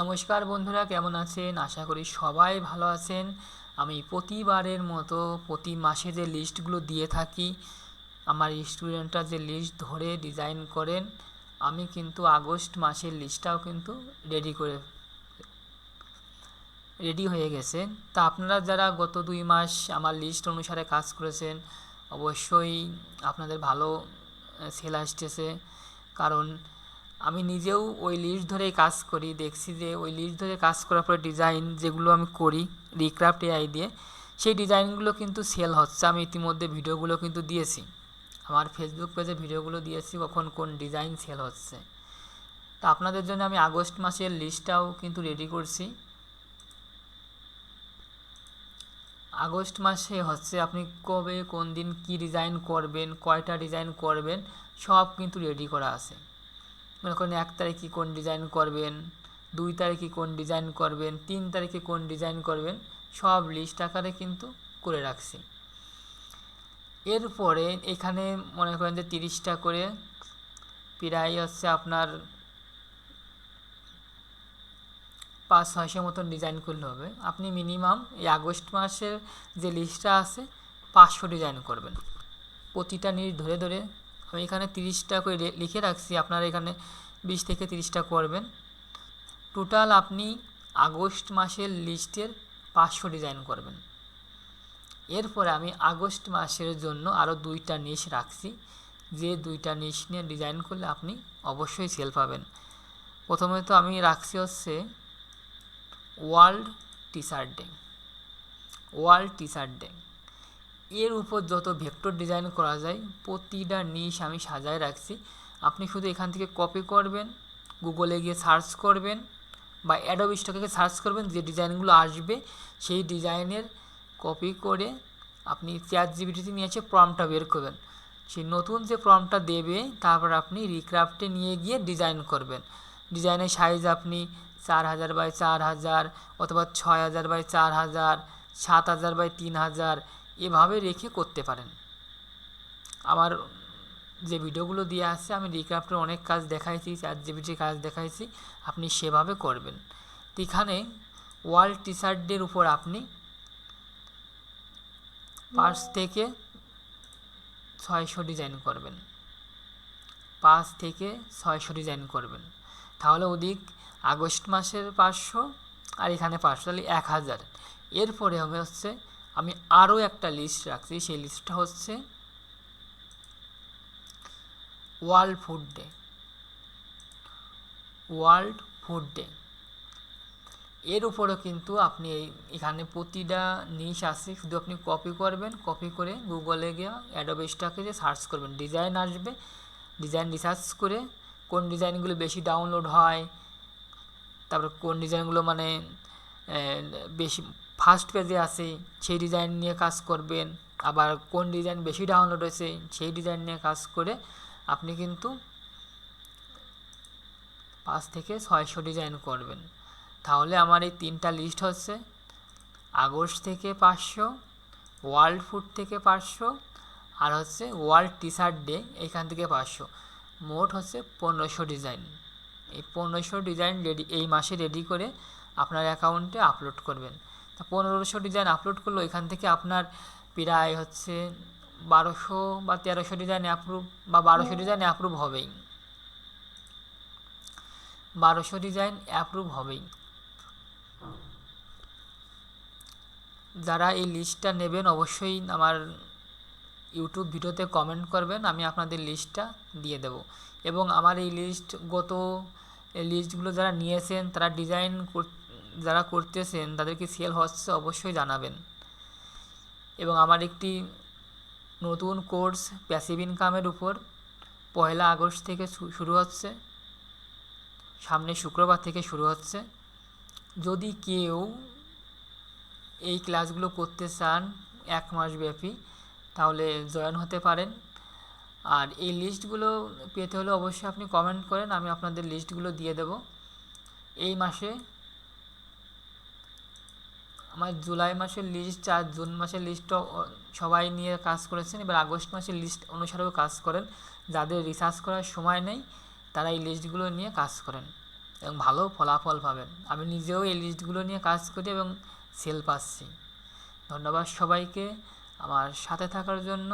নমস্কার বন্ধুরা, কেমন আছেন? আশা করি সবাই ভালো আছেন। আমি প্রতিবারের মতো প্রতি মাসে যে লিস্টগুলো দিয়ে থাকি, আমার স্টুডেন্টরা যে লিস্ট ধরে ডিজাইন করেন, আমি কিন্তু আগস্ট মাসের লিস্টটাও কিন্তু রেডি করে, রেডি হয়ে গেছে। তা আপনারা যারা গত দুই মাস আমার লিস্ট অনুসারে কাজ করেছেন, অবশ্যই আপনাদের ভালো সেল আসতেছে। কারণ আমি নিজেও ওই লিস্ট ধরেই কাজ করি, দেখছি যে ওই লিস্ট ধরে কাজ করার পরে ডিজাইন যেগুলো আমি করি রিক্রাফ্ট এআই দিয়ে, সেই ডিজাইনগুলো কিন্তু সেল হচ্ছে। আমি ইতিমধ্যে ভিডিওগুলো কিন্তু দিয়েছি। আমার ফেসবুক পেজে ভিডিওগুলো দিয়েছি কখন কোন ডিজাইন সেল হচ্ছে। তা আপনাদের জন্য আমি আগস্ট মাসের লিস্টটাও কিন্তু রেডি করছি। আগস্ট মাসে হচ্ছে আপনি কবে, কোন দিন কি ডিজাইন করবেন, কয়টা ডিজাইন করবেন, সব কিন্তু রেডি করা আছে। মনে করেন এক তারিখে কোন ডিজাইন করবেন, দুই তারিখে কোন ডিজাইন করবেন, তিন তারিখে কোন ডিজাইন করবেন, সব লিস্ট আকারে কিন্তু করে রাখছি। এরপরে এখানে মনে করেন যে তিরিশটা করে প্রায় হচ্ছে আপনার পাঁচ ছয়শো মতন ডিজাইন করলে হবে। আপনি মিনিমাম এই আগস্ট মাসের যে লিস্টটা আছে, পাঁচশো ডিজাইন করবেন। প্রতিটা নিট ধরে ধরে আমি এখানে তিরিশটা করে লিখে রাখছি, আপনারা এখানে বিশ থেকে তিরিশটা করবেন। টোটাল আপনি আগস্ট মাসের লিস্টের পাঁচশো ডিজাইন করবেন। এরপরে আমি আগস্ট মাসের জন্য আরও দুইটা নিশ রাখছি। যে দুইটা নিশ নিয়ে ডিজাইন করলে আপনি অবশ্যই সেল পাবেন। প্রথমে তো আমি রাখছি হচ্ছে world T shirt day world T shirt day এর উপর যত ভেক্টর ডিজাইন করা যায়, প্রতিটা নিশ আমি সাজায় রাখছি। আপনি শুধু এখান থেকে কপি করবেন গুগলে গিয়ে সার্চ করবেন বা অ্যাডোব সার্চ করবেন, যে ডিজাইনগুলো আসবে, সেই ডিজাইনের কপি করে আপনি চ্যাট জিবিটিতে নিয়ে এসে প্রমটা বের করবেন। সেই নতুন যে প্রমটা দেবে, তারপর আপনি রিক্রাফটে নিয়ে গিয়ে ডিজাইন করবেন। ডিজাইনের সাইজ আপনি চার হাজার বাই চার হাজার অথবা ছয় হাজার বাই চার হাজার, সাত হাজার বাই তিন হাজার এভাবে রেখে করতে পারেন। আমার যে ভিডিওগুলো দিয়ে আসছে, আমি রিক্রাফ্টের অনেক কাজ দেখাইছি চার জিবিটির কাজ দেখাইছি, আপনি সেভাবে করবেন। এখানে ওয়াল টি শার্টের উপর আপনি পাঁচ থেকে ছয়শো ডিজাইন করবেন। পাঁচ থেকে ছয়শো ডিজাইন করবেন। তাহলে ওদিক আগস্ট মাসের পাঁচশো আর এখানে পাঁচশো, তাহলে এক হাজার। এরপরে হবে হচ্ছে আমি আরও একটা লিস্ট রাখছি। সেই লিস্টটা হচ্ছে world food day world food day এর উপরেও কিন্তু আপনি এই, এখানে প্রতিটা নিশ আছে। শুধু আপনি কপি করবেন কপি করে গুগলে গিয়ে অ্যাডোবেসটাকে যে সার্চ করবেন। ডিজাইন আসবে। ডিজাইন রিসার্চ করে কোন ডিজাইনগুলো বেশি ডাউনলোড হয়, তারপর কোন ডিজাইনগুলো মানে বেশি ফার্স্ট পেজে আছে, সেই ডিজাইন নিয়ে কাজ করবেন। আবার কোন ডিজাইন বেশি ডাউনলোড হয়েছে, সেই ডিজাইন নিয়ে কাজ করে আপনি কিন্তু পাঁচ থেকে ছয়শো ডিজাইন করবেন। তাহলে আমার এই তিনটা লিস্ট হচ্ছে, আগস্ট থেকে পাঁচশো ওয়ার্ল্ড ফুড থেকে পাঁচশো, আর হচ্ছে ওয়ার্ল্ড টি শার্ট ডে এখান থেকে পাঁচশো। মোট হচ্ছে পনেরোশো ডিজাইন এই পনেরোশো ডিজাইন রেডি এই মাসে রেডি করে আপনার অ্যাকাউন্টে আপলোড করবেন। তা পনেরোশো ডিজাইন আপলোড করল, এখান থেকে আপনার প্রায় হচ্ছে বারোশো বা তেরোশো ডিজাইন অ্যাপ্রুভ বা বারোশো ডিজাইন অ্যাপ্রুভ হবেই। বারোশো ডিজাইন অ্যাপ্রুভ হবেই। যারা এই লিস্টটা নেবেন, অবশ্যই আমার ইউটিউব ভিডিওতে কমেন্ট করবেন, আমি আপনাদের লিস্টটা দিয়ে দেব। এবং আমার এই লিস্ট গত লিস্টগুলো যারা নিয়েছেন, তারা ডিজাইন যারা করতেছেন, তাদেরকে সেল হচ্ছে অবশ্যই জানাবেন। এবং আমার একটি নতুন কোর্স প্যাসিভ ইনকামের উপর পয়লা আগস্ট থেকে শুরু হচ্ছে। সামনে শুক্রবার থেকে শুরু হচ্ছে। যদি কেউ এই ক্লাসগুলো করতে চান এক মাস ব্যাপী, তাহলে জয়েন হতে পারেন। আর এই লিস্টগুলো পেতে হলে অবশ্যই আপনি কমেন্ট করেন, আমি আপনাদের লিস্টগুলো দিয়ে দেব। এই মাসে আমার জুলাই মাসের লিস্ট আর জুন মাসের লিস্টও সবাই নিয়ে কাজ করেছেন। এবার আগস্ট মাসের লিস্ট অনুসারেও কাজ করেন। যাদের রিসার্চ করার সময় নেই, তারা এই লিস্টগুলো নিয়ে কাজ করেন এবং ভালো ফলাফল পাবেন। আমি নিজেও এই লিস্টগুলো নিয়ে কাজ করি এবং সেল পাচ্ছি। ধন্যবাদ সবাইকে। আমার সাথে থাকার জন্য